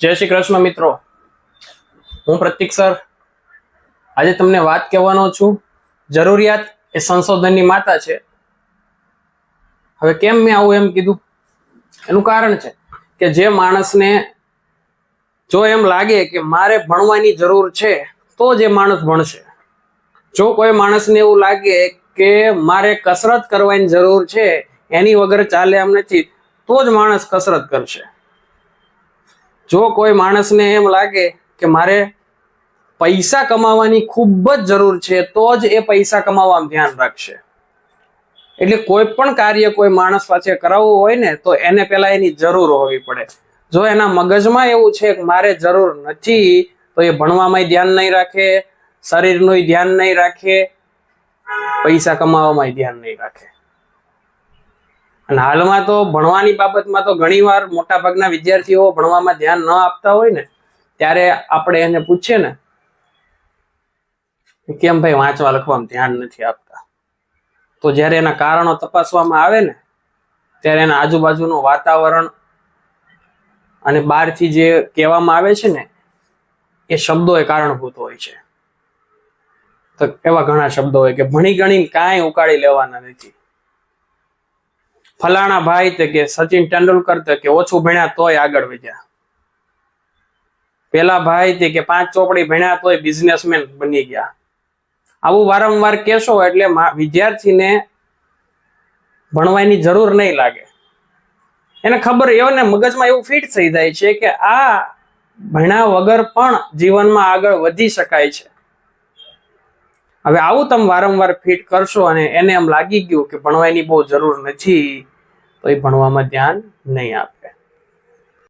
જય શ્રી કૃષ્ણ મિત્રો. હું પ્રતિક સર. આજે તમને વાત કહેવાનો છું. જરૂરિયાત એ સંશોધનની માતા છે. હવે કેમ મેં આવું એમ કીધું? એનું કારણ છે કે જે માણસને જો એમ લાગે કે મારે ભણવાની જરૂર છે, તો જ એ માણસ ભણશે. જો કોઈ માણસને એવું લાગે કે મારે કસરત કરવાની જરૂર છે, એની વગર ચાલે એમ નથી, તો જ માણસ કસરત કરશે. જો કોઈ માણસને એમ લાગે કે મારે પૈસા કમાવાની ખૂબ જ જરૂર છે, તો જ એ પૈસા કમાવામાં ધ્યાન રાખશે. એટલે કોઈ પણ કાર્ય કોઈ માણસ પાસે કરાવવું હોય ને, તો એને પહેલા એની જરૂર હોવી પડે. જો એના મગજમાં એવું છે કે મારે જરૂર નથી, તો એ ભણવામાં ધ્યાન નહીં રાખે, શરીરનું ધ્યાન નહીં રાખે, પૈસા કમાવામાં ધ્યાન નહીં રાખે. અને હાલમાં તો ભણવાની બાબતમાં તો ઘણીવાર મોટા ભાગના વિદ્યાર્થીઓ ભણવામાં ધ્યાન ન આપતા હોય ને, ત્યારે આપણે એને પૂછીએ ને કેમ ભાઈ વાંચવા લખવામાં ધ્યાન નથી આપતા? તો જ્યારે એના કારણો તપાસવામાં આવે ને, ત્યારે એના આજુબાજુનું વાતાવરણ અને બહારથી જે કહેવામાં આવે છે ને, એ શબ્દો એ કારણભૂત હોય છે. તો એવા ઘણા શબ્દો હોય કે ભણી ગણી કાંઈ ઉકાળી લેવાના નથી. ફલાણા ભાઈ તો કે સચિન તેંડુલકર તો કે ઓછું ભણ્યા તોય આગળ વધ્યા. પેલા ભાઈ તે કે પાંચ ચોપડી ભણ્યા તોય બિઝનેસમેન બની ગયા. આવું વારંવાર કહેશો એટલે વિદ્યાર્થીને ભણવાની જરૂર નહીં લાગે. એને ખબર એને મગજમાં એવું ફિટ થઈ જાય છે કે આ ભણ્યા વગર પણ જીવનમાં આગળ વધી શકાય છે. હવે આવું તમે વારંવાર ફિટ કરશો અને એને એમ લાગી ગયું કે ભણવાની બહુ જરૂર નથી. તો એ ભણવામાં ધ્યાન નહીં આપે.